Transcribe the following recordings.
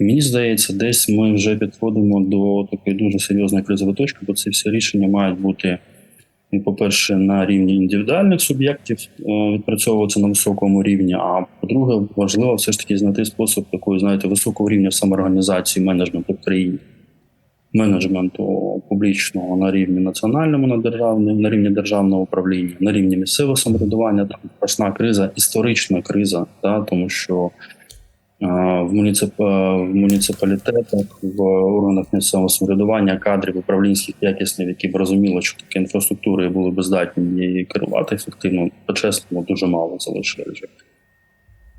Мені здається, десь ми вже підходимо до такої дуже серйозної кризової точки, бо ці всі рішення мають бути, ну, по-перше, на рівні індивідуальних суб'єктів е, відпрацьовуватися на високому рівні. А по-друге, важливо все ж таки знайти спосіб такої, знаєте, високого рівня самоорганізації менеджменту в країні. Менеджменту публічного на рівні національному, на державному, на рівні державного управління, на рівні місцевого самоврядування. Там страшна криза, історична криза, та, тому що в, муніцип, в муніципалітетах, в органах місцевого самоврядування кадрів управлінських якісних, які б розуміли, що таке інфраструктури і були б здатні її керувати ефективно, по-чесному дуже мало залишилось.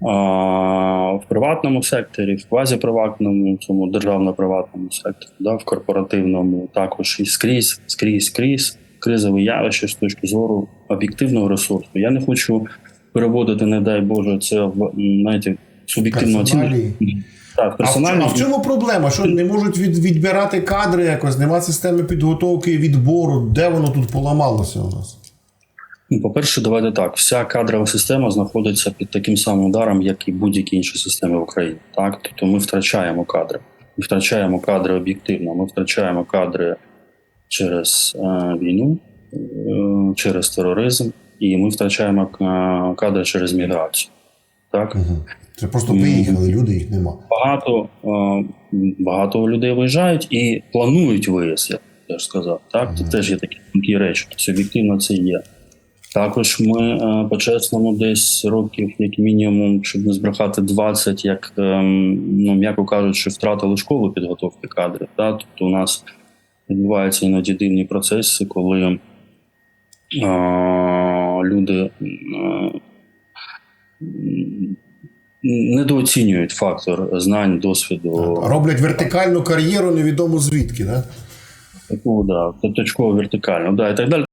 А, в приватному секторі, в квазіприватному, цьому державно-приватному секторі, да, в корпоративному також і скрізь, скрізь, скрізь кризове явище з точки зору об'єктивного ресурсу. Я не хочу переводити, не дай Боже, це в знаєте, суб'єктивну оцінку. Так, в, персонально. а в чому проблема? Що не можуть від, відбирати кадри якось, нема системи підготовки і відбору. Де воно тут поламалося у нас? Ну, По-перше, давайте так. Вся кадрова система знаходиться під таким самим ударом, як і будь-які інші системи в Україні. Так, тобто ми втрачаємо кадри. Ми втрачаємо кадри об'єктивно. Ми втрачаємо кадри через е, війну, е, через тероризм, і ми втрачаємо е, кадри через міграцію. Так, Угу. Це просто виїхали, люди їх нема. багато, е, багато людей виїжджають і планують виїзд, я теж сказав. Так, це теж є такі тонкі речі. Об'єктивно це є. Також ми е, по-чесному десь років, як мінімум, щоб не збрехати 20, як ем, ну м'яко кажучи, втратили школу підготовки кадрів. Да? Тобто у нас відбуваються іноді дивні процеси, коли е, люди недооцінюють фактор знань, досвіду. Роблять вертикальну кар'єру, невідомо звідки, да? Таку, да, точково вертикально, да, і так далі.